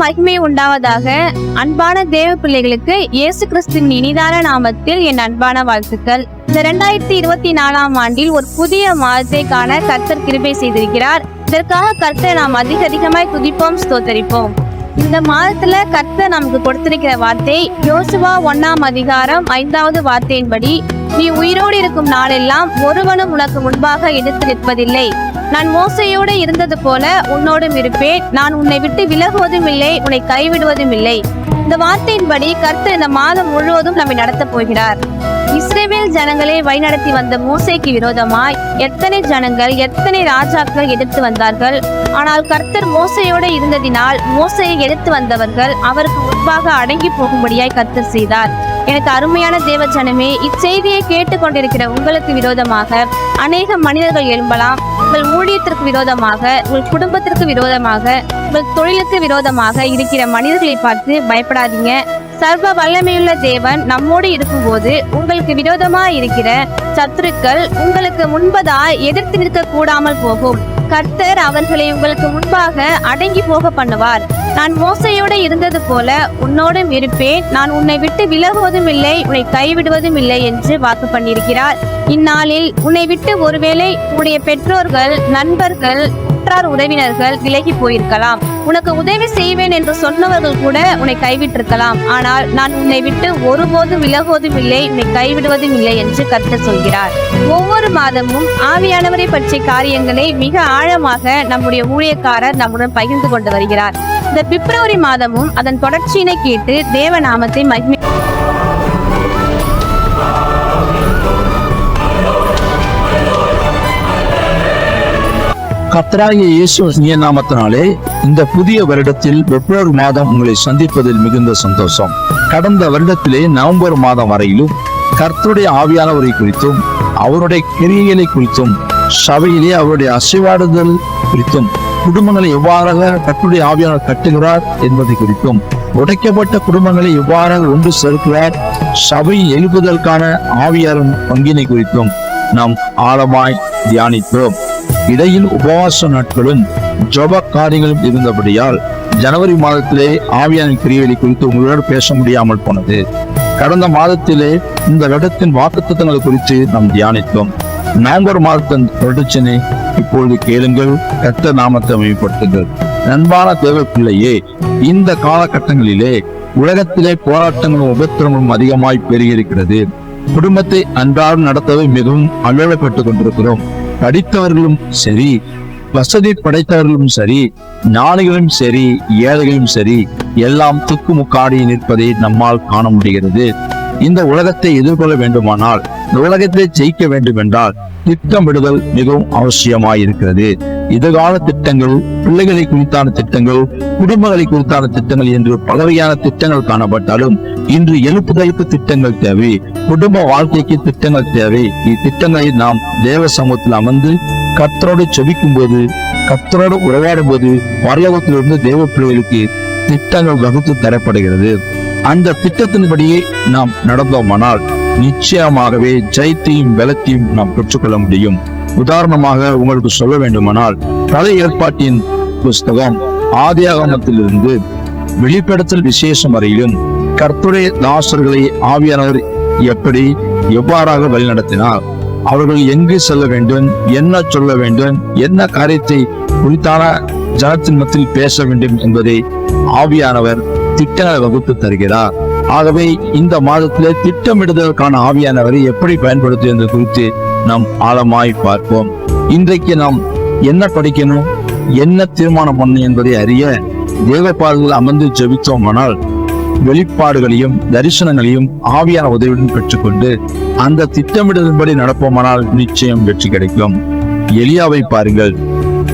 மகிமை உண்டாவதாக அன்பான தேவ பிள்ளைகளுக்கு இயேசு கிறிஸ்துவின் இனிதான நாமத்தில் என் அன்பான வாழ்த்துக்கள். இந்த ரெண்டாயிரத்தி இருபத்தி நாலாம் ஆண்டில் ஒரு புதிய மாதத்தை காண கர்த்தர் கிருபை செய்திருக்கிறார். இதற்காக கர்த்தர் நாம் அதிக அதிகமாய் துதிப்போம் ஸ்தோத்தரிப்போம். இந்த மாதத்துல கர்த்தர் நமக்கு கொடுத்திருக்கிற வார்த்தை யோசுவா ஒன்னாம் அதிகாரம் ஐந்தாவது வார்த்தையின்படி நீ உயிரோடு இருக்கும் நாளெல்லாம் ஒருவனும் உனக்கு முன்பாக எடுத்து நிற்பதில்லை. நான் மோசையோடு இருந்தது போல உன்னோடும் இருப்பேன். நான் உன்னை விட்டு விலகுவதும் இல்லை உன்னை கைவிடுவதும் இல்லை இந்த வார்த்தையின்படி கர்த்தர் இந்த மாதம் முழுவதும் நம்மை நடத்தப் போகிறார். இஸ்ரேவேல் ஜனங்களை வழிநடத்தி வந்த மூசைக்கு விரோதமாய் எத்தனை ஜனங்கள் எத்தனை ராஜாக்கள் எதிர்த்து வந்தார்கள். ஆனால் கர்த்தர் மோசையோடு இருந்ததினால் மோசையை எடுத்து வந்தவர்கள் அவருக்கு முன்பாக அடங்கி போகும்படியாய் கர்த்தர் செய்தார். எனக்கு அருமையான தேவ ஜனமே இச்செய்தியை கேட்டுக்கொண்டிருக்கிற உங்களுக்கு விரோதமாக அநேக மனிதர்கள் எழும்பலாம். உங்கள் ஊழியத்திற்கு விரோதமாக உங்கள் குடும்பத்திற்கு விரோதமாக உங்கள் தொழிலுக்கு விரோதமாக இருக்கிற மனிதர்களை பார்த்து பயப்படாதீங்க. சர்வ வல்லமையுள்ள தேவன் நம்மோடு இருக்கும்போது உங்களுக்கு விரோதமா இருக்கிற சத்துருக்கள் உங்களுக்கு முன்பதாய் எதிர்த்து நிற்க கூடாமல் போகும். கர்த்தர் அவர்களை உங்களுக்கு முன்பாக அடங்கி போக பண்ணுவார். நான் மோசையோடு இருந்தது போல உன்னோடும் இருப்பேன். நான் உன்னை விட்டு விலகுவதும் இல்லை உன்னை கைவிடுவதும் இல்லை என்று வாக்கு பண்ணியிருக்கிறார். இந்நாளில் உன்னை விட்டு ஒருவேளை உன்னுடைய பெற்றோர்கள் நண்பர்கள் உற்றார் உறவினர்கள் விலகி போயிருக்கலாம். உனக்கு உதவி செய்வேன் என்று சொன்னவர்கள் கூட உன்னை கைவிட்டிருக்கலாம். ஆனால் நான் உன்னை விட்டு ஒருபோதும் விலகுவதும் இல்லை உன்னை கைவிடுவதும் இல்லை என்று கர்த்தர் சொல்கிறார். ஒவ்வொரு மாதமும் ஆவியானவரை பற்றிய காரியங்களை மிக ஆழமாக நம்முடைய ஊழியக்காரர் நம்முடன் பகிர்ந்து கொண்டு வருகிறார். இந்த பிப்ரவரி மாதமும் அதன் தொடர்ச்சியினை கேட்டு தேவ நாமத்தை மகிமை கத்தராகிய இயேசு நாமத்தினாலே இந்த புதிய வருடத்தில் பிப்ரவரி மாதம் உங்களை சந்திப்பதில் மிகுந்த சந்தோஷம். கடந்த வருடத்திலே நவம்பர் மாதம் வரையிலும் கர்த்தருடைய ஆவியானவரை குறித்தும் அவருடைய கிரியைகளை குறித்தும் சபையிலே அவருடைய அசைவாடுதல் குறித்தும் குடும்பங்களை எவ்வாறாக கட்டுடைய ஆவியான கட்டுகிறார் என்பதை குறித்தும் உடைக்கப்பட்ட குடும்பங்களை எவ்வாறாக ஒன்று சேர்க்கிறார் சபை எழுப்புதலுக்கான ஆவியாரின் பங்கினை குறித்தும் நாம் ஆழமாய் தியானித்தோம் இடையில் உபவாச நாட்களும் ஜப காரியங்களும் இருந்தபடியால் ஜனவரி மாதத்திலே ஆவியான கிரியைகளை குறித்து உங்களோடு பேச முடியாமல் போனது. கடந்த மாதத்திலே இந்த வருடத்தின் வாக்குத்தத்தங்கள் குறித்து நாம் தியானித்தோம். நவம்பர் மாதத்தின் தொடர்ச்சினை இப்பொழுது கேளுங்கள் கத்த நாமத்தை மேம்படுத்துங்கள் நண்பான தேவ பிள்ளையே இந்த காலகட்டங்களிலே உலகத்திலே போராட்டங்களும் உபத்திரங்களும் அதிகமாய் பெருகியிருக்கிறது. குடும்பத்தை அன்றாடம் நடத்தவே மிகவும் அலுவலப்பட்டுக் கொண்டிருக்கிறோம். படித்தவர்களும் சரி வசதி படைத்தவர்களும் சரி ஞானிகளும் சரி ஏழைகளும் சரி எல்லாம் துக்குமுக்காடி நிற்பதை நம்மால் காண முடிகிறது. இந்த உலகத்தை எதிர்கொள்ள வேண்டுமானால் உலகத்தை ஜெயிக்க வேண்டும் என்றால் திட்டமிடுதல் மிகவும் அவசியமாயிருக்கிறது. எதிர்கால திட்டங்கள் பிள்ளைகளை குறித்தான திட்டங்கள் குடும்பங்களை குறித்தான திட்டங்கள் என்று பலவகையான திட்டங்கள் காணப்பட்டாலும் இன்று எழுப்புதலுக்கு திட்டங்கள் தேவை குடும்ப வாழ்க்கைக்கு திட்டங்கள் தேவை. இத்திட்டங்களை நாம் தேவ சமூகத்தில் அமர்ந்து கத்தரோடு செபிக்கும் போது கத்தரோடு உறவாடும் போது பரலோகத்திலிருந்து தேவ பிள்ளைகளுக்கு திட்டங்கள் வகுத்து தரப்படுகிறது. அந்த திட்டத்தின்படியே நாம் நடந்தோமானால் நிச்சயமாகவே ஜெயத்தையும் பலத்தையும் நாம் பெற்றுக்கொள்ள முடியும். உதாரணமாக உங்களுக்கு சொல்ல வேண்டுமானால் பழைய ஏற்பாட்டின் புஸ்தகம் ஆதியாகமத்திலிருந்து வெளிப்படுத்தல் விசேஷம் வரையிலும் கர்த்துடைய தாசர்களை ஆவியானவர் எப்படி எவ்வாறாக வழிநடத்தினார் அவர்கள் எங்கு செல்ல வேண்டும் என்ன சொல்ல வேண்டும் என்ன காரியத்தை குறித்தான ஜனத்தின் மத்தியில் பேச வேண்டும் என்பதை ஆவியானவர் திட்டங்களை வகுத்து தருகிறார். ஆகவே இந்த மாதத்திலே திட்டமிடுதலுக்கான ஆவியானவரை எப்படி பயன்படுத்துவது குறித்து நாம் ஆழமாய் பார்ப்போம். இன்றைக்கு நாம் என்ன படிக்கணும் என்ன தீர்மானம் பண்ணணும் என்பதை அறிய தேவப்பாடுகள் அமர்ந்து ஜெபித்தோமானால் வெளிப்பாடுகளையும் தரிசனங்களையும் ஆவியான உதவியுடன் பெற்றுக்கொண்டு அந்த திட்டமிடலின்படி நடப்போமானால் நிச்சயம் வெற்றி கிடைக்கும். எலியாவை பாருங்கள்.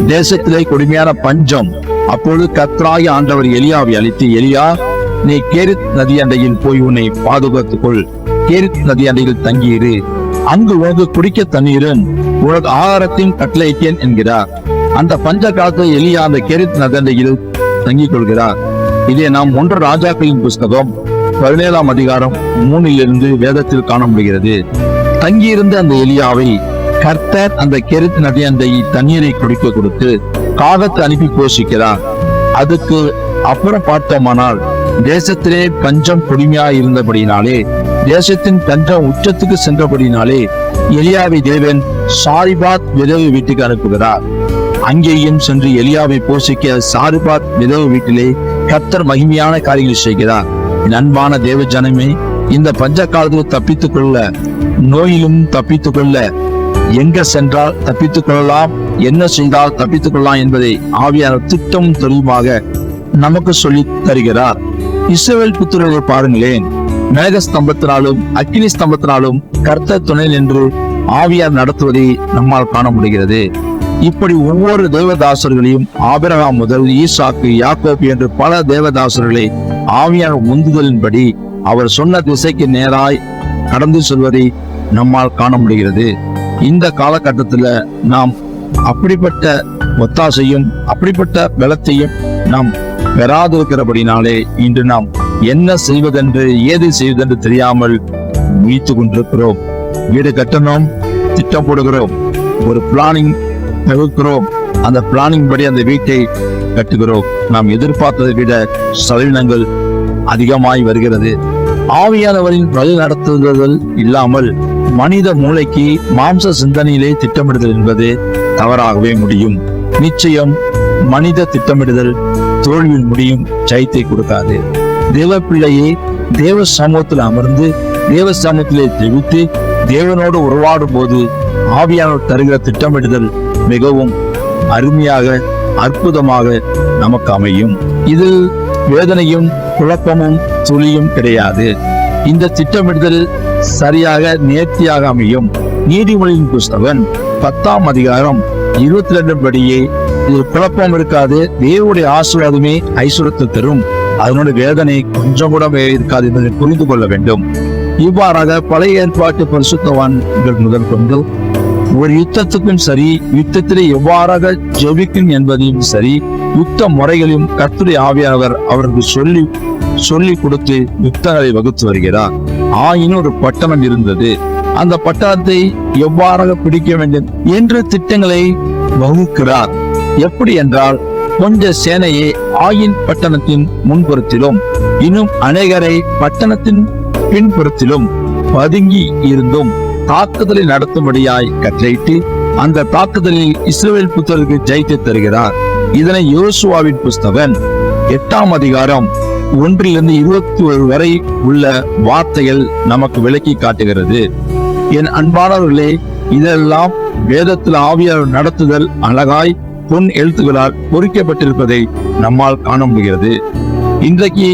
தேசத்திலே கொடுமையான பஞ்சம். அப்பொழுது கத்ராகி ஆண்டவர் எலியாவை அழைத்து எலியா நீ கேரித் நதி அண்டையில் போய் உன்னை பாதுகாத்துக் கொள் கேரித் நதி அண்டையில் தங்கியிரு. அங்கு உனக்கு குடிக்க தண்ணீரும் உனக்கு ஆகாரத்தையும் கட்டளையிட்டேன் என்கிறார். அந்த பஞ்ச காலத்தை எலியா அந்த கேரித் நதி அண்டையில் தங்கிக் கொள்கிறார் இதை நாம் ஒன்று ராஜாக்களின் புஸ்தகம் பதினேழாம் அதிகாரம் மூணிலிருந்து வேதத்தில் காண முடிகிறது தங்கியிருந்த அந்த எலியாவை கர்த்தர் அந்த கெருத்து நதி அந்த தண்ணீரை குடிக்க கொடுத்து காகத்தை அனுப்பி போஷிக்கிறார். அதுக்கு அப்புறம் பார்த்தோமானால் தேசத்திலே பஞ்சம் கொடுமையா இருந்தபடினாலே தேசத்தின் பஞ்சம் உச்சத்துக்கு சென்றபடினாலே எலியாவை தேவன் சாரிபாத் விதவு வீட்டுக்கு அனுப்புகிறார். அங்கேயும் சென்று எலியாவை போஷிக்க சாரிபாத் விதவு வீட்டிலே கத்தர் மகிமையான காரியங்களை செய்கிறார். அன்பான தேவ ஜனமே இந்த பஞ்ச காலத்தில் தப்பித்துக் கொள்ள நோயிலும் தப்பித்துக் கொள்ள எங்க சென்றால் தப்பித்துக் கொள்ளலாம் என்ன செய்தால் தப்பித்துக் கொள்ளலாம் என்பதை ஆவியான திட்டம் தெளிவாக நமக்கு சொல்லி தருகிறார். இஸ்ரவேல் புத்திரர்களை பாருங்களேன். மேக ஸ்தம்பத்தினாலும் அக்கினி ஸ்தம்பத்தினாலும் கர்த்த துணை நின்று ஆவியார் நடத்துவதை நம்மால் காண முடிகிறது. இப்படி ஒவ்வொரு தேவதாசர்களையும் ஆபிரகாம் முதல் ஈசாக்கு யாக்கோப் என்று பல தேவதாசர்களை ஆவியார் உந்துதலின்படி அவர் சொன்ன திசைக்கு நேராய் கடந்து செல்வதை நம்மால் காண முடிகிறது. இந்த காலகட்டத்துல நாம் அப்படிப்பட்ட ஒத்தாசையும் அப்படிப்பட்ட பலத்தையும் நாம் பெறாதிருக்கிறபடினாலே இன்று நாம் என்ன செய்வதென்று ஏது செய்வதென்று தெரியாமல் முயற்சி கொண்டிருக்கிறோம். வீடு கட்டணும் திட்டம் போடுகிறோம் ஒரு பிளானிங் தவிர்க்கிறோம். அந்த பிளானிங் படி அந்த வீட்டை கட்டுகிறோம். நாம் எதிர்பார்த்ததை விட செலவினங்கள் அதிகமாய் வருகிறது. ஆவியானவரின் வழி நடத்துதல் இல்லாமல் மனித மூளைக்கு மாம்ச சிந்தனையிலே திட்டமிடுதல் என்பது தவறாகவே முடியும். நிச்சயம் மனித திட்டமிடுதல் தோல்வியில் முடியும் ஜெயத்தை கொடுக்காது. தேவ பிள்ளையை தேவ சமூகத்தில் அமர்ந்து தேவ சமூகத்திலே தெவித்து தேவனோடு உறவாடும் போது ஆவியானவர் தருகிற திட்டமிடுதல் மிகவும் அருமையாக அற்புதமாக நமக்கு அமையும். இதில் வேதனையும் குழப்பமும் துளியும் கிடையாது. இந்த திட்டமிடுதல் சரியாக நேர்த்தியாக அமையும். நீதிமொழியின் புஸ்தகன் பத்தாம் அதிகாரம் இருபத்தி ரெண்டு படியே இது குழப்பம் இருக்காது. தேவனுடைய ஆசீர்வாதமே ஐஸ்வரத்தை தரும். அதனுடைய வேதனை கொஞ்சம் கூட இருக்காது என்பதை புரிந்து கொள்ள வேண்டும். இவ்வாறாக பழைய ஏற்பாட்டு பரிசுத்தவான்கள் முதல் கொண்டு ஒரு யுத்தத்துக்கும் சரி யுத்தத்திலே எவ்வாறாக ஜெபிக்கும் என்பதையும் சரி யுத்த முறைகளையும் கர்த்தருடைய ஆவியாளர் அவருக்கு சொல்லி சொல்லி கொடுத்து யுத்தங்களை வகுத்து வருகிறார். ஆயினும் ஒரு பட்டணம் இருந்தது. அந்த பட்டணத்தை எவ்வாறாக பிடிக்க வேண்டும்? என்று திட்டங்களை வகுக்கிறார். எப்படி என்றால் கொஞ்ச சேனையை ஆயின் பட்டணத்தின் முன்புறத்திலும் இன்னும் அநேகரை பட்டணத்தின் பின்புறத்திலும் பதுங்கி இருந்தும் தாக்குதலை நடத்தும்படியாய் கட்டளையிட்டு அந்த தாக்குதலில் இஸ்ரேல் புத்தருக்கு ஜெயித்து தருகிறார். இதனை யோசுவாவின் புஸ்தகன் எட்டாம் அதிகாரம் ஒன்றிலிருந்து இருபத்தி ஒரு வரை உள்ள வார்த்தைகள் நமக்கு விளக்கி காட்டுகிறது. என் அன்பானவர்களே இதெல்லாம் வேதத்தில் ஆவியார் நடத்துதல் அழகாய் பொன் எழுத்துகளால் பொறிக்கப்பட்டிருப்பதை நம்மால் காண முடிகிறது. இன்றைக்கு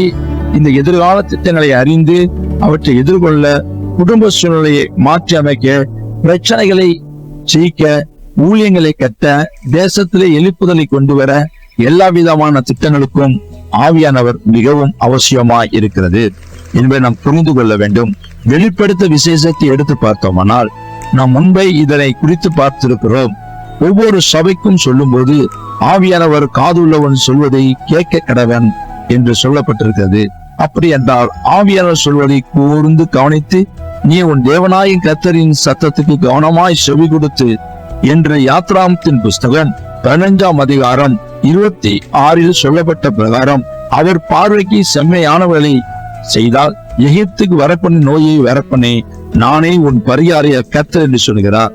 இந்த எதிர்கால திட்டங்களை அறிந்து அவற்றை எதிர்கொள்ள குடும்ப சூழ்நிலையை மாற்றி அமைக்க பிரச்சனைகளை ஜெயிக்க ஊழியங்களை கட்ட தேசத்திலே எழுப்புதலை கொண்டு வர எல்லா விதமான திட்டங்களுக்கும் ஆவியானவர் மிகவும் அவசியமாய் இருக்கிறது என்பதை நாம் புரிந்து கொள்ள வேண்டும். வெளிப்படுத்த விசேஷத்தை எடுத்து பார்த்தோமானால் நாம் முன்பை இதனை குறித்து பார்த்திருக்கிறோம். ஒவ்வொரு சபைக்கும் சொல்லும்போது ஆவியானவர் காதுள்ளவன் சொல்வதை கேட்க கடவன் என்று சொல்லப்பட்டிருக்கிறது. அப்படி என்றால் ஆவியானவர் சொல்வதை கூர்ந்து கவனித்து நீ உன் தேவனாயின் கத்தரின் சத்தத்துக்கு கவனமாய் செவி கொடுத்து என்ற யாத்ராமத்தின் புஸ்தகம் பதினஞ்சாம் அதிகாரம் இருபத்தி ஆறில் சொல்லப்பட்ட பிரகாரம் அவர் பார்வைக்கு செம்மையானவர்களை செய்தால் எகிப்துக்கு வரப்பண்ணி நோயை வரப்பண்ணி நானே உன் பரிகாரிய கத்தர் என்று சொல்கிறார்.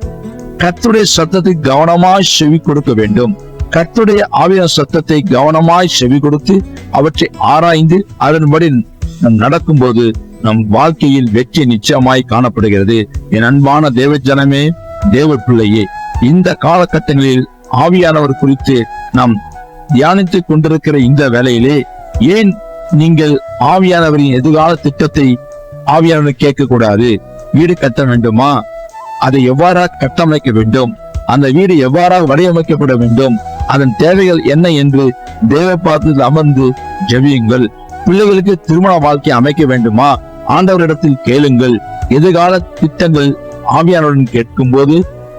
கத்துடைய சத்தத்தை கவனமாய் செவி கொடுக்க வேண்டும். கத்துடைய ஆவியான சத்தத்தை கவனமாய் செவி கொடுத்து அவற்றை ஆராய்ந்து அதன்படி நம் நடக்கும்போது நம் வாழ்க்கையில் வெற்றி நிச்சயமாய் காணப்படுகிறது. என் அன்பான தேவ ஜனமே தேவ பிள்ளையே இந்த காலகட்டங்களில் ஆவியானவர் குறித்து நாம் தியானித்துக் கொண்டிருக்கிற இந்த வேலையிலே ஏன் நீங்கள் ஆவியானவரின் எதிர்கால திட்டத்தை ஆவியானவர் கேட்க கூடாது வீடு கட்ட வேண்டுமா? அதை எவ்வாறாக கட்டமைக்க வேண்டும்? அந்த வீடு எவ்வாறாக வடிவமைக்கப்பட வேண்டும்? அதன் தேவைகள் என்ன என்று தேவ பாத்திரத்தில் அமர்ந்து ஜெபியுங்கள். பிள்ளைகளுக்கு திருமண வாழ்க்கை அமைக்க வேண்டுமா? ஆண்டவரிடத்தில் கேளுங்கள். எதிர்கால திட்டங்கள் ஆவியானவருடன் கேட்கும்போது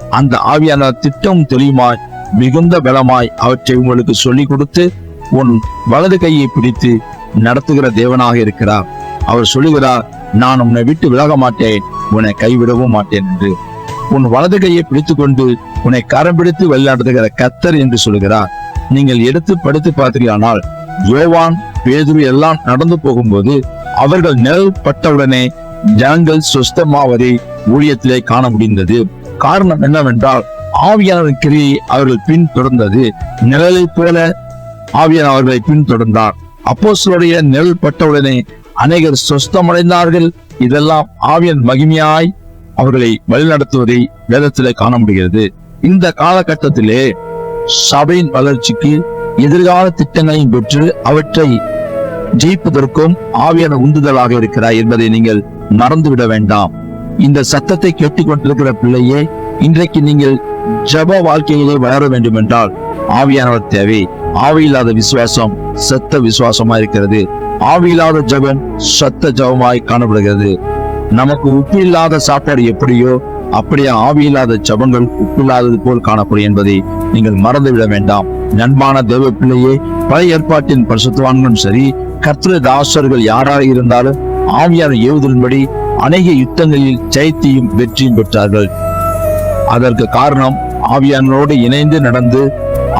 அந்த ஆவியான திட்டம் தெளிவாய் மிகுந்த பலமாய் அவற்றை உங்களுக்கு சொல்லிக் கொடுத்து உன் வலது கையை பிடித்து நடத்துகிற தேவனாக இருக்கிறார். அவர் சொல்லுகிறார் நான் உன்னை விட்டு விலக மாட்டேன் உன்னை கைவிடவும் மாட்டேன் என்று. உன் வலது கையை பிடித்துக்கொண்டு உன்னை கரம் பிடித்து விளையாடுகிற கத்தர் என்று சொல்லுகிறார் நீங்கள் எடுத்து படுத்து பார்த்தீர்களானால் யோவான் பேதுரு எல்லாம் நடந்து போகும்போது அவர்கள் நிழல் பட்டவுடனே ஜனங்கள் சுஸ்தமாவதை ஊழியத்திலே காண முடிந்தது. காரணம் என்னவென்றால் ஆவியானவர் கிரியை அவர்கள் பின்தொடர்ந்தது. நிழலை போல ஆவியான அவர்களை பின்தொடர்ந்தார். அப்போஸ்தலருடைய நிழல் பட்டவுடனே அநேகர் சொஸ்தமடைந்தார்கள். இதெல்லாம் ஆவியன் மகிமையாய் அவர்களை வழிநடத்துவதை வேதத்திலே காண முடிகிறது. இந்த காலகட்டத்திலே சபையின் வளர்ச்சிக்கு எதிர்கால திட்டங்களையும் பெற்று அவற்றை ஜெயிப்பதற்கும் ஆவியான உந்துதலாக இருக்கிறார் என்பதை நீங்கள் மறந்துவிட வேண்டாம். இந்த சத்தத்தை கேட்டுக்கொண்டிருக்கிற பிள்ளையே இன்றைக்கு நீங்கள் ஜப வாழ்க்கையிலே வளர வேண்டும் என்றால் ஆவியானவர் தேவை. ஆவியில்லாத விசுவாசம் சத்த விசுவாசமா இருக்கிறது. ஆவியில்லாத ஜபன் சத்த ஜபமாய் காணப்படுகிறது. நமக்கு உப்பு இல்லாத சாப்பாடு எப்படியோ அப்படியே ஆவியில்லாத ஜபங்கள் உப்பு இல்லாதது போல் காணப்படும் என்பதை நீங்கள் மறந்துவிட வேண்டாம். நண்பான தேவ பிள்ளையே பழைய ஏற்பாட்டின் பரிசுத்தவான்களும் சரி கர்த்தர தாசர்கள் யாராக இருந்தாலும் ஆவியார் ஏவுதலின்படி அநேக யுத்தங்களில் ஜெயத்தையும் வெற்றியும் பெற்றார்கள். அதற்கு காரணம் ஆவியானோடு இணைந்து நடந்து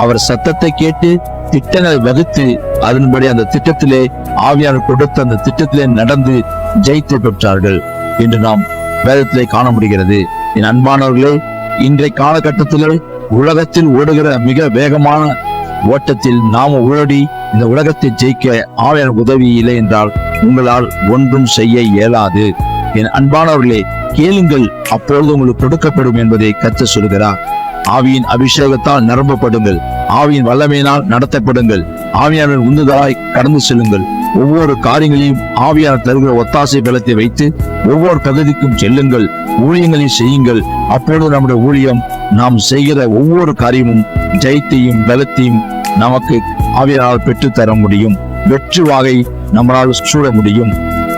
அவர் சத்தத்தை கேட்டு திட்டங்களை வகுத்து அதன்படி அந்த திட்டத்திலே ஆவியார் கொடுத்த அந்த திட்டத்திலே நடந்து ஜெயித்து பெற்றார்கள். என்று நாம் வேதத்திலே காண முடிகிறது என் அன்பானவர்களே இன்றைய காலகட்டத்திலே உலகத்தில் ஓடுகிற மிக வேகமான ஓட்டத்தில் நாம ஓடி இந்த உலகத்தை ஜெயிக்க ஆவியான உதவி இல்லை என்றால் உங்களால் ஒன்றும் செய்ய இயலாது. என் அன்பானவர்களே கேளுங்கள் அப்பொழுது உங்களுக்கு கொடுக்கப்படும் என்பதை கத்த சொல்கிறார் ஆவியின் அபிஷேகத்தால் நிரம்பப்படுங்கள். ஆவியின் வல்லமையினால் நடத்தப்படுங்கள். ஆவியாளர் உந்துதலாய் கடந்து செல்லுங்கள். ஒவ்வொரு காரியங்களையும் ஆவியானவர் தருகிற ஒத்தாசை பலத்தை வைத்து ஒவ்வொரு பகுதிக்கும் செல்லுங்கள் ஊழியங்களை செய்யுங்கள். அப்பொழுது நம்முடைய ஊழியம் நாம் செய்கிற ஒவ்வொரு காரியமும் ஜெயத்தையும் பலத்தையும் நமக்கு ஆவியானால் பெற்றுத்தர முடியும். வெற்றி வாகை நம்மளால் சூட முடியும்.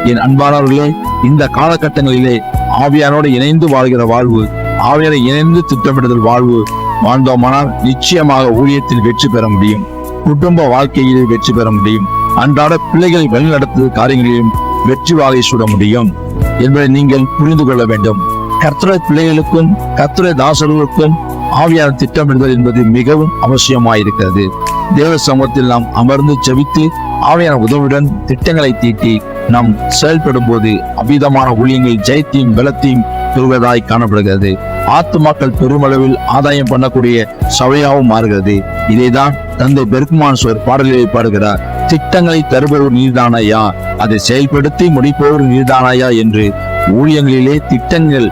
என் அன்பானவர்களே இந்த காலகட்டங்களிலே ஆவியானோடு இணைந்து வாழ்கிற வாழ்வு ஆவியரை இணைந்து திட்டமிடுதல் வாழ்வு வாழ்ந்தோமானால் நிச்சயமாக ஊழியத்தில் வெற்றி பெற முடியும். குடும்ப வாழ்க்கையிலே வெற்றி பெற முடியும். அன்றாட பிள்ளைகளை வழிநடத்தும் காரியங்களையும் வெற்றி வாகை சுட முடியும் என்பதை நீங்கள் புரிந்து கொள்ள வேண்டும். கர்த்தரை பிள்ளைகளுக்கும் கர்த்தரை தாசர்களுக்கும் ஆவியான திட்டமிடுதல் என்பது மிகவும் அவசியமாயிருக்கிறது. தேவ சமூகத்தில் நாம் அமர்ந்து செவித்து ஆவியான உதவியுடன் திட்டங்களை தீட்டி நாம் செயல்படும் போது அபிதமான ஊழியங்கள் ஜெயத்தையும் பலத்தையும் பெறுவதாய் காணப்படுகிறது. ஆத்துமாக்கள் பெருமளவில் ஆதாயம் பண்ணக்கூடிய சபையாகவும் மாறுகிறது. இதைதான் தந்தை பெருக்குமான் சுவர் பாடலில் பாடுகிறார். திட்டங்களை தருபவர் நீர்தானையா அதை செயல்படுத்தி முடிப்பவர் நீர்தானையா என்று ஊழியங்களிலே திட்டங்கள்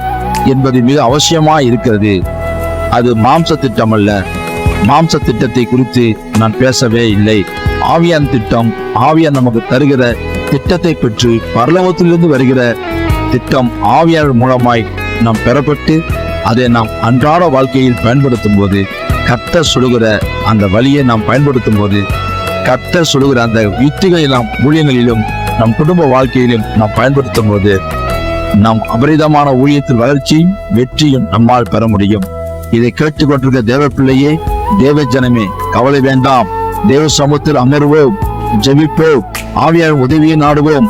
என்பது மிக அவசியமா இருக்கிறது அது மாம்ச திட்டம் அல்ல மாம்ச திட்டத்தை குறித்து நான் பேசவே இல்லை. ஆவியான் திட்டம் ஆவியான் நமக்கு தருகிற திட்டத்தை பெற்று பரலோகத்திலிருந்து வருகிற திட்டம் ஆவியார் மூலமாய் நாம் பெறப்பட்டு அதை நாம் அன்றாட வாழ்க்கையில் பயன்படுத்தும் போது கத்த சுடுகிற அந்த வழியை நாம் பயன்படுத்தும் போது கர்த்தர் சொல்லுகிற அந்த யுத்திகள் நாம் ஊழியங்களிலும் நம் குடும்ப வாழ்க்கையிலும் நாம் பயன்படுத்தும் போது நாம் அபரிதமான ஊழியத்தில் வளர்ச்சியும் வெற்றியும் நம்மால் பெற முடியும். இதை கேட்டுக்கொண்டிருக்க தேவ பிள்ளையே தேவ ஜனமே கவலை வேண்டாம். தேவ சமூகத்தில் அமர்வோம் ஜெபிப்போம் ஆவியார் உதவியை நாடுவோம்.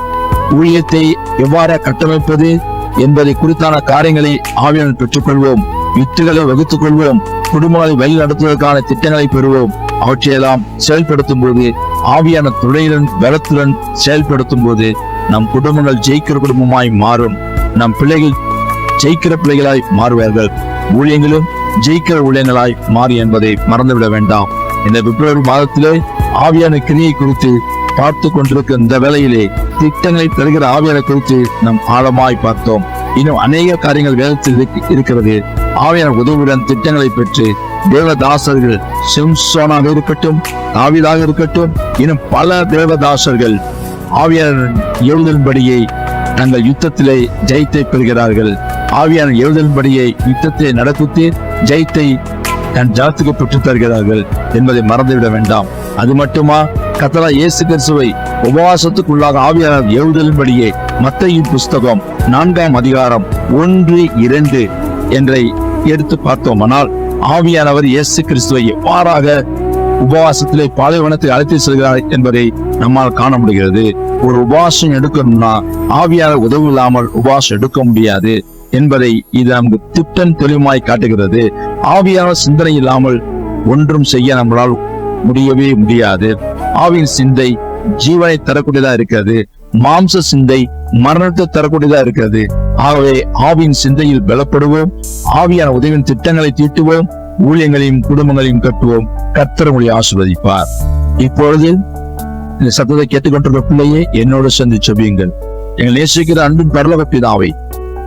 ஊழியத்தை எவ்வாறு கட்டமைப்பது என்பதை குறித்தான காரியங்களை ஆவியாளர் பெற்றுக்கொள்வோம். யுத்திகளை வகுத்துக் கொள்வோம். குடும்பங்களை வழி நடத்துவதற்கான திட்டங்களை பெறுவோம். அவற்றையெல்லாம் செயல்படுத்தும் போது ஆவியான துணையுடன் பலத்துடன் செயல்படுத்தும் போது நம் குடும்பங்கள் ஜெயிக்கிற குடும்பமாய் மாறும். நம் பிள்ளைகள் ஜெயிக்கிற பிள்ளைகளாய் மாறுவார்கள். ஊழியங்களும் ஜெயிக்கிற ஊழியங்களாய் மாறி என்பதை மறந்துவிட வேண்டாம். இந்த பிப்ரவரி மாதத்திலே ஆவியான கிரியை குறித்து பார்த்து கொண்டிருக்கும் இந்த வேலையிலே திட்டங்களை தருகிற ஆவியான குறித்து நாம் ஆழமாய் பார்த்தோம். இன்னும் அநேக காரியங்கள் வேதத்தில் இருக்கிறது. ஆவியான உதவியுடன் திட்டங்களை பெற்று தேவதாசர்கள் சிம்சோனாக இருக்கட்டும் தாவிதாக இருக்கட்டும் இன்னும் பல தேவதாசர்கள் ஆவியான எழுதலின்படியே தங்கள் யுத்தத்திலே ஜெயத்தை பெறுகிறார்கள். ஆவியான எழுதலின்படியே யுத்தத்தை நடத்தி ஜெயத்தை தன் ஜாத்துக்கு பெற்று தருகிறார்கள் என்பதை மறந்துவிட வேண்டாம். அது மட்டுமா? கத்தலா இயேசு கிறிஸ்துவை உபவாசத்துக்குள்ளாக ஆவியாளர் எழுதலின்படியே மத்தையின் புஸ்தகம் நான்காம் அதிகாரம் ஒன்று இரண்டு என்றை எடுத்து பார்த்தோமானால் ஆவியானவர் இயேசு கிறிஸ்துவை எவ்வாறாக உபவாசத்திலே பாலைவனத்தை அழைத்து செல்கிறார் என்பதை நம்மால் காண முடிகிறது. ஒரு உபவாசம் எடுக்கணும்னா ஆவியார உதவி இல்லாமல் உபவாசம் எடுக்க முடியாது என்பதை இது நமக்கு திட்டம் தெளிவாய் காட்டுகிறது. ஆவியான சிந்தனை இல்லாமல் ஒன்றும் செய்ய நம்மளால் முடியவே முடியாது. ஆவியின் சிந்தை ஜீவனை தரக்கூடியதா இருக்கிறது. மாம்ச சிந்தை மரணத்தை தரக்கூடியதா இருக்கிறது. ஆகவே ஆவியின் சிந்தையில் பலப்படுவோம். ஆவியான உதவியின் திட்டங்களை தீட்டுவோம். ஊழியங்களையும் குடும்பங்களையும் கட்டுவோம். கர்த்தர் ஆசிர்வதிப்பார். இப்பொழுது இந்த சத்தத்தை கேட்டுக்கொண்டிருக்க பிள்ளையே என்னோடு சேர்ந்து செவியுங்கள் எங்கள் நேசிக்கிற அன்பின் பரலோக பிதாவை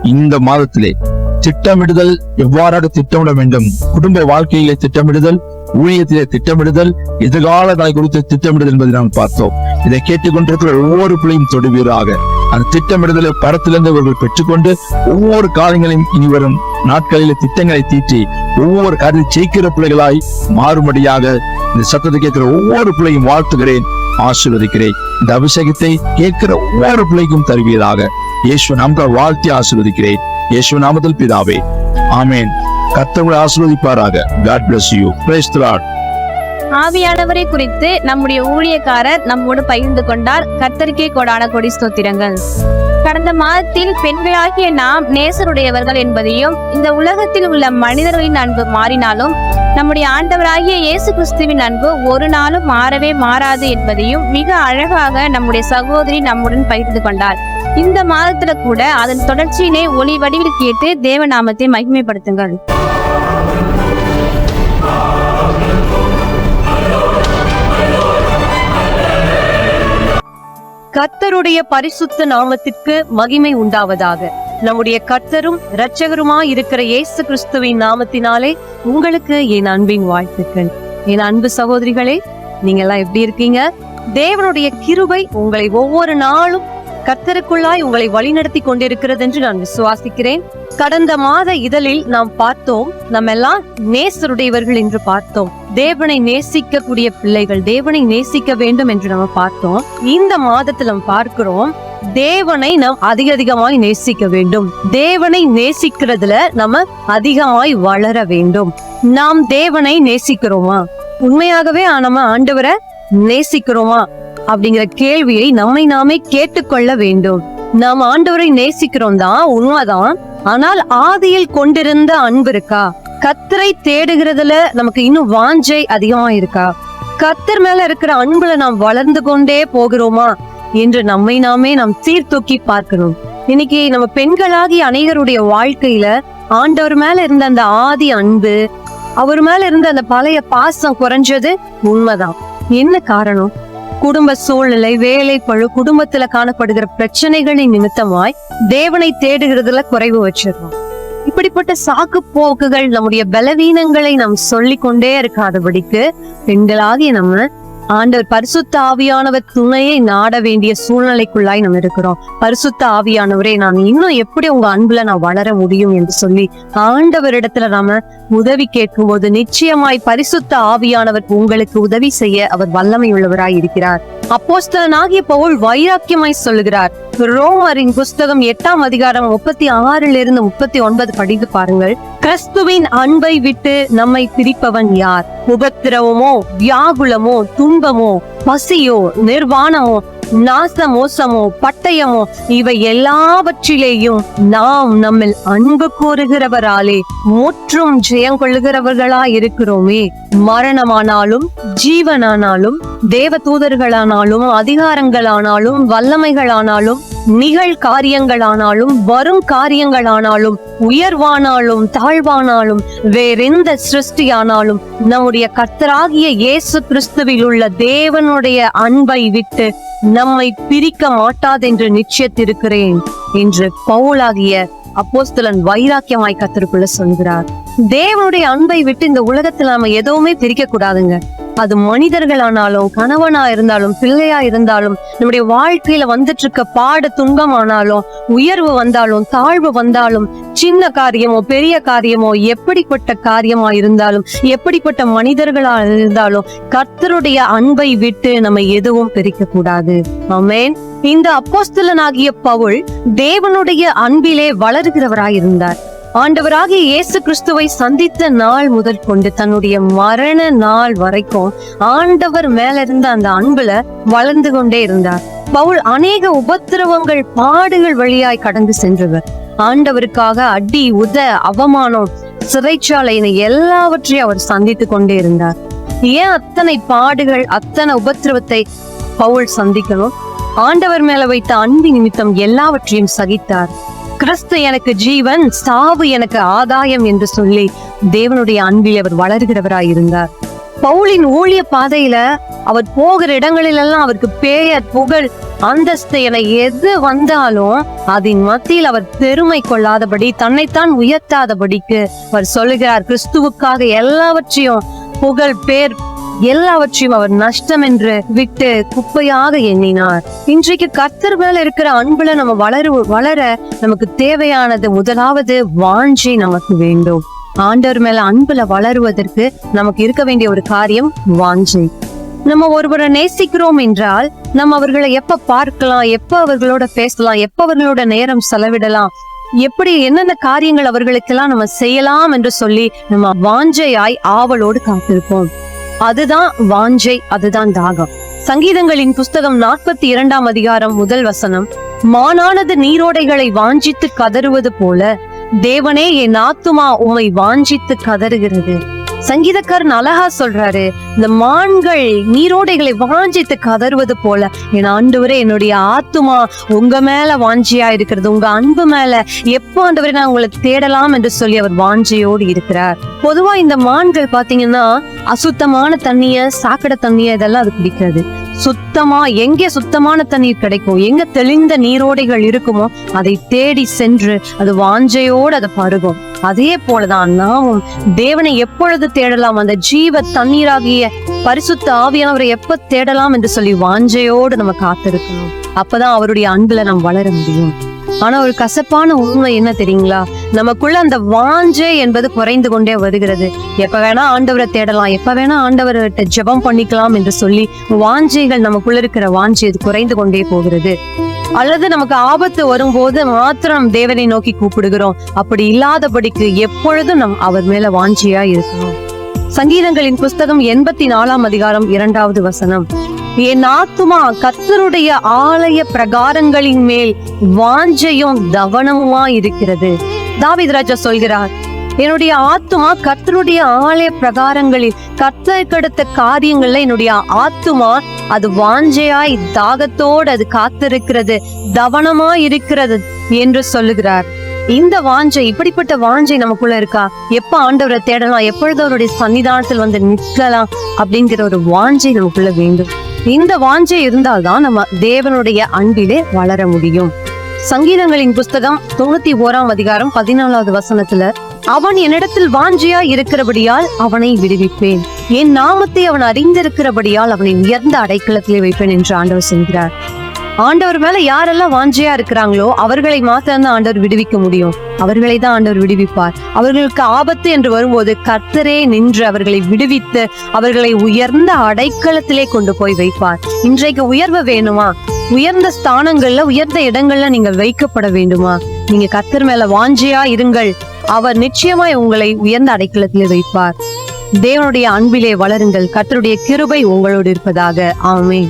இந்த மாதத்திலே திட்டமிடுதல் எவ்வாறாக திட்டமிட வேண்டும்? குடும்ப வாழ்க்கையிலே திட்டமிடுதல் ஊழியத்திலே திட்டமிடுதல் எதிர்கால நாளை குறித்து திட்டமிடுதல் என்பதை நாம் பார்த்தோம். இதை கேட்டுக்கொண்டிருக்கிற ஒவ்வொரு பிள்ளையும் தொடுவீராக. அந்த திட்டமிடுதலை பரத்திலிருந்து அவர்கள் பெற்றுக்கொண்டு ஒவ்வொரு காரியங்களையும் இனி வரும் நாட்களில் திட்டங்களை தீட்டி ஒவ்வொரு காரியத்தை ஜெயிக்கிற பிள்ளைகளாய் மாறும்படியாக இந்த சத்தத்தை கேட்கிற ஒவ்வொரு பிள்ளையும் வாழ்த்துகிறேன் ஆசீர்வதிக்கிறேன். இந்த அபிஷேகத்தை கேட்கிற ஒவ்வொரு பிள்ளைக்கும் தருவீராக. இயேசு நாமத்தால் வாழ்த்தி ஆசீர்வதிக்கிறேன். இயேசு நாமத்தில் பிதாவே. ஆமேன். கர்த்தர்களை ஆசீர்வதிப்பாராக. காட் பிளஸ் யூ praise ஆவியானவரை குறித்து நம்முடைய ஊழியக்காரர் நம்மோடு பகிர்ந்து கொண்டார். கத்தரிக்கை கோடான கொடி ஸ்தோத்திரங்கள். கடந்த மாதத்தில் பெண்களாகிய நாம் நேசருடையவர்கள் என்பதையும் இந்த உலகத்தில் உள்ள மனிதர்களின் அன்பு மாறினாலும் நம்முடைய ஆண்டவராகிய இயேசு கிறிஸ்துவின் அன்பு ஒரு நாளும் மாறவே மாறாது என்பதையும் மிக அழகாக நம்முடைய சகோதரி நம்முடன் பகிர்ந்து கொண்டார். இந்த மாதத்துல கூட அதன் தொடர்ச்சியினை ஒளி வடிவில் கேட்டு தேவநாமத்தை மகிமைப்படுத்துங்கள். கர்த்தருடைய பரிசுத்த நாமத்திற்கு மகிமை உண்டாவதாக. நம்முடைய கர்த்தரும் இரட்சகருமாய் இருக்கிற இயேசு கிறிஸ்துவின் நாமத்தினாலே உங்களுக்கு என் அன்பின் வாழ்த்துக்கள். என் அன்பு சகோதரிகளே நீங்க எல்லாம் எப்படி இருக்கீங்க? தேவனுடைய கிருபை உங்களை ஒவ்வொரு நாளும் கர்த்தருக்குள்ளாய் உங்களை வழிநடத்தி கொண்டிருக்கிறது என்று நான் விசுவாசிக்கிறேன். கடந்த மாத இதழில் நாம் பார்த்தோம் நம்ம எல்லாம் நேசருடையவர்கள் என்று பார்த்தோம். தேவனை நேசிக்கக்கூடிய பிள்ளைகள் தேவனை நேசிக்க வேண்டும் என்று நம்ம பார்த்தோம். இந்த மாதத்துல நம்ம பார்க்கிறோம் தேவனை நாம் அதிக அதிகமாய் நேசிக்க வேண்டும். தேவனை நேசிக்கிறதுல நம்ம அதிகமாய் வளர வேண்டும். நாம் தேவனை நேசிக்கிறோமா? உண்மையாகவே நம்ம ஆண்டவரை நேசிக்கிறோமா? அப்படிங்கிற கேள்வியை நம்மை நாமே கேட்டுக்கொள்ள வேண்டும். நாம் ஆண்டவரை நேசிக்கிறோம் தான் உண்மைதான். ஆனால் ஆதியில் கொண்டிருந்த அன்பு இருக்கா? கத்தரை தேடுகிறதுல நமக்கு இன்னும் வாஞ்சை அதிகமா இருக்கா? கத்தர் மேல இருக்கிற அன்புல நாம் வளர்ந்து கொண்டே போகிறோமா? என்று நம்மை நாமே நாம் சீர்தூக்கி பார்க்கணும். இன்னைக்கு நம்ம பெண்களாகி அநேகருடைய வாழ்க்கையில ஆண்டவர் மேல இருந்த அந்த ஆதி அன்பு அவர் மேல இருந்த அந்த பழைய பாசம் குறைஞ்சது உண்மைதான். என்ன காரணம்? குடும்ப சூழ்நிலை வேலை பழு குடும்பத்துல காணப்படுகிற பிரச்சனைகளின் நிமித்தமாய் தேவனை தேடுகிறதுல குறைவு வச்சிருக்கோம். இப்படிப்பட்ட சாக்கு போக்குகள் நம்முடைய பலவீனங்களை நாம் சொல்லிக்கொண்டே இருக்காதபடிக்கு பெண்களாகிய நம்ம ஆண்டவர் பரிசுத்த ஆவியானவர் துணையை நாட வேண்டிய சூழ்நிலைக்குள்ளாய் நம்ம இருக்கிறோம். பரிசுத்த ஆவியானவரே நான் இன்னும் எப்படி உங்க அன்புல நான் வளர முடியும் என்று சொல்லி ஆண்டவரிடத்துல நாம உதவி கேட்கும்போது நிச்சயமாய் பரிசுத்த ஆவியானவர் உங்களுக்கு உதவி செய்ய அவர் வல்லமை உள்ளவராய் இருக்கிறார். அப்போஸ்தலனாகிய பவுல் வைராக்கியமாய் சொல்லுகிறார். ரோமரின் புஸ்தகம் எட்டாம் அதிகாரம் முப்பத்தி ஆறிலிருந்து இருந்து முப்பத்தி ஒன்பது படித்து பாருங்கள். கிறிஸ்துவின் அன்பை விட்டு நம்மை பிரிப்பவன் யார்? உபத்திரவமோ வியாகுலமோ துன்பமோ பசியோ நிர்வாணமோ நாச மோசமோ பட்டயமோ இவை எல்லாவற்றிலேயும் நாம் நம்மில் அன்பு கூறுகிறவராலே முற்றும் ஜெயம் கொள்ளுகிறவர்களா இருக்கிறோமே மரணமானாலும் ஜீவனானாலும் தேவ தூதர்களானாலும் அதிகாரங்களானாலும் வல்லமைகளானாலும் நிகழ் காரியங்களானாலும் வரும் காரியங்களானாலும் உயர்வானாலும் தாழ்வானாலும் வேறெந்த சிருஷ்டியானாலும் நம்முடைய கர்த்தராகிய இயேசு கிறிஸ்துவில் உள்ள தேவனுடைய அன்பை விட்டு நம்மை பிரிக்க மாட்டாதென்று நிச்சயத்திருக்கிறேன் என்று பவுலாகிய அப்போஸ்தலன் வைராக்கியமாய் கத்திற்குள்ள சொல்கிறார். தேவனுடைய அன்பை விட்டு இந்த உலகத்துல நாம எதுவுமே பிரிக்க கூடாதுங்க. அது மனிதர்களானாலும் கணவனா இருந்தாலும் பிள்ளையா இருந்தாலும் நம்முடைய வாழ்க்கையில வந்துட்டு இருக்க பாடு துன்பமானாலும் உயர்வு வந்தாலும் தாழ்வு வந்தாலும் சின்ன காரியமோ பெரிய காரியமோ எப்படிப்பட்ட காரியமா இருந்தாலும் எப்படிப்பட்ட மனிதர்களா இருந்தாலும் கர்த்தருடைய அன்பை விட்டு நம்ம எதுவும் பிரிக்க கூடாது. ஆமென். இந்த அப்போஸ்தலனாகிய பவுல் தேவனுடைய அன்பிலே வளர்கிறவராயிருந்தார். இருந்தார் ஆண்டவராகிய இயேசு கிறிஸ்துவை சந்தித்த நாள் முதல் கொண்டு தன்னுடைய மரண நாள் வரைக்கும் ஆண்டவர் மேல இருந்த அந்த அன்புல வளர்ந்து கொண்டே இருந்தார். பவுல் அநேக உபத்திரவங்கள் பாடுகள் வழியாய் கடந்து சென்றவர். ஆண்டவருக்காக அடி உத அவமானம் சிறைச்சாலை எல்லாவற்றையும் அவர் சந்தித்து கொண்டே இருந்தார். ஏன் அத்தனை பாடுகள் அத்தனை உபத்திரவத்தை பவுல் சந்திக்கணும்? ஆண்டவர் மேல வைத்த அன்பு நிமித்தம் எல்லாவற்றையும் சகித்தார். கிறிஸ்து எனக்கு ஜீவன் சாவு எனக்கு ஆதாயம் என்று சொல்லி தேவனுடைய அன்பில் அவர் வளர்கிறவராய் இருந்தார். பவுலின் ஊழிய பாதையில அவர் போகிற இடங்களிலெல்லாம் அவருக்கு பெயர் புகழ் அந்தஸ்து என எது வந்தாலும் அதன் மத்தியில் அவர் பெருமை கொள்ளாதபடி தன்னைத்தான் உயர்த்தாதபடிக்கு அவர் சொல்லுகிறார். கிறிஸ்துவுக்காக எல்லாவற்றையும் புகழ் பேர் எல்லாவற்றையும் அவர் நஷ்டம் என்று விட்டு குப்பையாக எண்ணினார். இன்றைக்கு கத்தர் மேல இருக்கிற அன்புல நம்ம வளரு வளர நமக்கு தேவையானது முதலாவது வாஞ்சி நமக்கு வேண்டும். ஆண்டவர் மேல அன்புல வளருவதற்கு நமக்கு இருக்க வேண்டிய ஒரு காரியம் வாஞ்சை. நம்ம ஒருவரை நேசிக்கிறோம் என்றால் நம்ம அவர்களை எப்ப பார்க்கலாம் எப்ப அவர்களோட பேசலாம் எப்ப அவர்களோட நேரம் செலவிடலாம் எப்படி என்னென்ன காரியங்கள் அவர்களுக்கெல்லாம் நம்ம செய்யலாம் என்று சொல்லி நம்ம வாஞ்சையாய் ஆவலோடு காத்திருப்போம். அதுதான் வாஞ்சை அதுதான் தாகம். சங்கீதங்களின் புஸ்தகம் நாற்பத்தி இரண்டாம் அதிகாரம் முதல் வசனம் மானானது நீரோடைகளை வாஞ்சித்து கதறுவது போல தேவனே என் ஆத்துமா உம்மை வாஞ்சித்து கதறுகிறது. சங்கீதக்காரன் அழகா சொல்றாரு இந்த மான்கள் நீரோடைகளை வாஞ்சித்து கதறுவது போல என் ஆண்டவரே என்னுடைய ஆத்துமா உங்க மேல வாஞ்சியா இருக்கிறது. உங்க அன்பு மேல எப்போ ஆண்டவரே நான் உங்களை தேடலாம் என்று சொல்லி அவர் வாஞ்சியோடு இருக்கிறார். பொதுவா இந்த மான்கள் பாத்தீங்கன்னா அசுத்தமான தண்ணிய சாக்கடை தண்ணிய இதெல்லாம் அது பிடிக்காது சுத்தமா எங்கே சுத்தமான தண்ணீர் கிடைக்கும் எங்க தெளிந்த நீரோடைகள் இருக்குமோ அதை தேடி சென்று அது வாஞ்சையோடு அதை பருகும். அதே போலதான் நாமும் தேவனை எப்பொழுது தேடலாம்? அந்த ஜீவ தண்ணீராகிய பரிசுத்த ஆவியானவரை எப்ப தேடலாம் என்று சொல்லி வாஞ்சையோடு நம்ம காத்திருக்கணும். அப்பதான் அவருடைய அன்புல நாம் வளர முடியும். ஆனா ஒரு கசப்பான உண்மை என்ன தெரியுங்களா? நமக்குள்ள அந்த வாஞ்சை என்பது குறைந்து கொண்டே வருகிறது. எப்ப வேணா ஆண்டவரை தேடலாம் எப்ப வேணா ஆண்டவர்கிட்ட ஜெபம் பண்ணிக்கலாம் என்று சொல்லி வாஞ்சைகள் நமக்குள்ள இருக்கிற வாஞ்சை அது குறைந்து கொண்டே போகிறது. அல்லது நமக்கு ஆபத்து வரும்போது மாத்திரம் தேவனை நோக்கி கூப்பிடுகிறோம். அப்படி இல்லாதபடிக்கு எப்பொழுதும் நம் அவர் மேல வாஞ்சியா இருக்கணும். சங்கீதங்களின் புஸ்தகம் எண்பத்தி நாலாம் அதிகாரம் இரண்டாவது வசனம். என் ஆத்துமா கர்த்தருடைய ஆலய பிரகாரங்களின் மேல் வாஞ்சையும் தவனமுமா இருக்கிறது. தாவிதராஜா சொல்கிறார் என்னுடைய ஆத்துமா கர்த்தருடைய ஆலய பிரகாரங்களில் கர்த்தருக்கு அடுத்த காரியங்கள்ல என்னுடைய ஆத்துமா அது வாஞ்சையாய் தாகத்தோடு அது காத்திருக்கிறது தவனமா இருக்கிறது என்று சொல்லுகிறார். இந்த வாஞ்சை இப்படிப்பட்ட வாஞ்சை நமக்குள்ள இருக்கா? எப்ப ஆண்டவரை தேடலாம்? எப்பொழுது அவருடைய சன்னிதானத்தில் வந்து நிற்கலாம்? அப்படிங்கிற ஒரு வாஞ்சை நமக்குள்ள வேண்டும். இந்த வாஞ்சை இருந்தால்தான் நம்ம தேவனுடைய அன்பிலே வளர முடியும். சங்கீதங்களின் புஸ்தகம் தொண்ணூத்தி ஓராம் அதிகாரம் பதினாலாவது வசனத்துல அவன் என்னிடத்தில் வாஞ்சியா இருக்கிறபடியால் அவனை விடுவிப்பேன். என் நாமத்தை அவன் அறிந்திருக்கிறபடியால் அவனை உயர்ந்த அடைக்கலத்திலே வைப்பேன் என்று ஆண்டவர் சொல்கிறார். ஆண்டவர் மேல யாரெல்லாம் வாஞ்சையா இருக்கிறாங்களோ அவர்களை மாத்திரம் தான் ஆண்டவர் விடுவிக்க முடியும். அவர்களை தான் ஆண்டவர் விடுவிப்பார். அவர்களுக்கு ஆபத்து என்று வரும்போது கர்த்தரே நின்று அவர்களை விடுவித்து அவர்களை உயர்ந்த அடைக்கலத்திலே கொண்டு போய் வைப்பார். இன்றைக்கு உயர்வு வேணுமா? உயர்ந்த ஸ்தானங்கள்ல உயர்ந்த இடங்கள்ல நீங்க வைக்கப்பட வேண்டுமா? நீங்க கர்த்தர் மேல வாஞ்சியா இருங்கள். அவர் நிச்சயமாய் உங்களை உயர்ந்த அடைக்கலத்திலே வைப்பார். தேவனுடைய அன்பிலே வளருங்கள். கர்த்தருடைய கிருபை உங்களோடு இருப்பதாக. ஆமே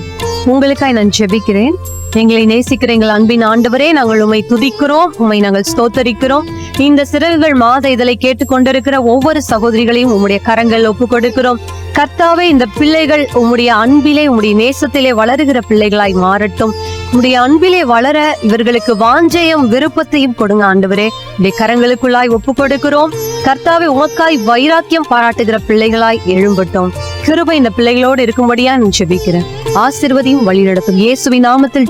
உங்களுக்காய் நான் ஜெபிக்கிறேன். எங்களை நேசிக்கிற எங்கள் அன்பின் ஆண்டவரே நாங்கள் உம்மை துதிக்கிறோம் உம்மை நாங்கள் ஸ்தோத்தரிக்கிறோம். இந்த சிறகுகள் மாத இதழை கேட்டுக்கொண்டிருக்கிற ஒவ்வொரு சகோதரிகளையும் உம்முடைய கரங்கள் ஒப்பு கொடுக்கிறோம். கர்த்தாவே இந்த பிள்ளைகள் உம்முடைய அன்பிலே உம்முடைய நேசத்திலே வளருகிற பிள்ளைகளாய் மாறட்டும். உம்முடைய அன்பிலே வளர இவர்களுக்கு வாஞ்சையும் விருப்பத்தையும் கொடுங்க ஆண்டவரே. உடைய கரங்களுக்குள்ளாய் ஒப்பு கொடுக்கிறோம். கர்த்தாவே உமக்காய் வைராக்கியம் பாராட்டுகிற பிள்ளைகளாய் எழும்பட்டும். கிருபை இந்த பிள்ளைகளோடு இருக்கும்படியா நான் ஜெபிக்கிறேன். ஆசிர்வதியும் வழிநடத்தும். இயேசுவி நாமத்தில்.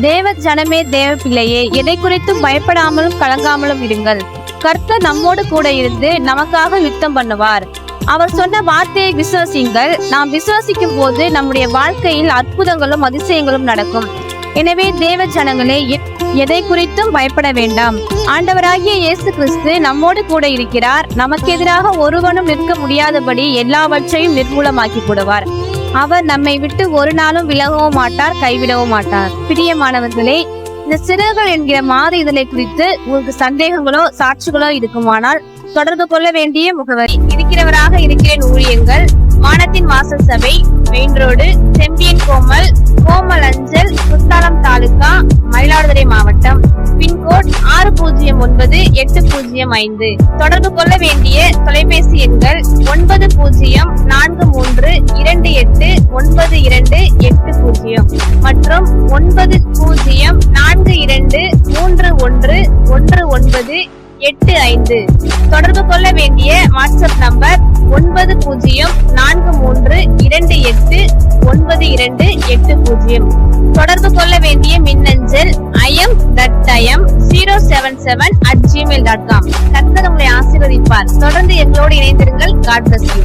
தேவ ஜனமே தேவ பிள்ளையே எதை குறித்தும் பயப்படாமலும் கலங்காமலும் இருங்கள். கர்த்தர் நம்மோடு கூட இருந்து நமக்காக யுத்தம் பண்ணுவார். அவர் சொன்ன வார்த்தையை விசுவசிங்கள் நாம் விசுவசிக்கும் போது நம்முடைய வாழ்க்கையில் அற்புதங்களும் அதிசயங்களும் நடக்கும். எனவே தேவ ஜனங்களே எதை குறித்தும் பயப்பட வேண்டாம். ஆண்டவராகிய இயேசு கிறிஸ்து நம்மோடு கூட இருக்கிறார். நமக்கு எதிராக ஒருவனும் நிற்க முடியாதபடி எல்லாவற்றையும் நிர்மூலமாக்கி போடுவார் அவர் நம்மை விட்டு ஒரு நாளும் விலகவும் மாட்டார் கைவிடவும் மாட்டார். பிரியமானவர்களே இந்த சிறுகள் என்கிற மாத இதழை குறித்து உங்களுக்கு சந்தேகங்களோ சாட்சிகளோ இருக்குமானால் தொடர்பு கொள்ள வேண்டிய முகவரி. இருக்கிறவராக இருக்கிறேன் ஊழியங்கள். வானத்தின் வாசல் சபை மெயின் ரோடு செம்பியன் கோமல் கோமல் அஞ்சல் குத்தாலம் தாலுகா மயிலாடுதுறை மாவட்டம். பின்கோட் ஆறு பூஜ்ஜியம் ஒன்பது எட்டு பூஜ்ஜியம் ஐந்து. தொடர்பு கொள்ள வேண்டிய தொலைபேசி எண்கள் ஒன்பது பூஜ்ஜியம் நான்கு மூன்று இரண்டு எட்டு ஒன்பது ஒன்பது இரண்டு எட்டு பூஜ்ஜியம். மற்றும் ஒன்பது பூஜ்ஜியம் நான்கு இரண்டு மூன்று ஒன்று ஒன்று ஒன்பது எட்டு ஐந்து. தொடர்பு கொள்ள வேண்டிய வாட்ஸ்அப் நம்பர் ஒன்பது பூஜ்ஜியம் நான்கு மூன்று இரண்டு எட்டு ஒன்பது இரண்டு எட்டு பூஜ்ஜியம். தொடர்பு கொள்ள வேண்டிய மின்னஞ்சல் IM that IM zero seven seven at Gmail dot com கர்த்தர் உங்களை ஆசீர்வதிப்பார். தொடர்ந்து எங்களோடு இணைந்திருங்கள். God bless you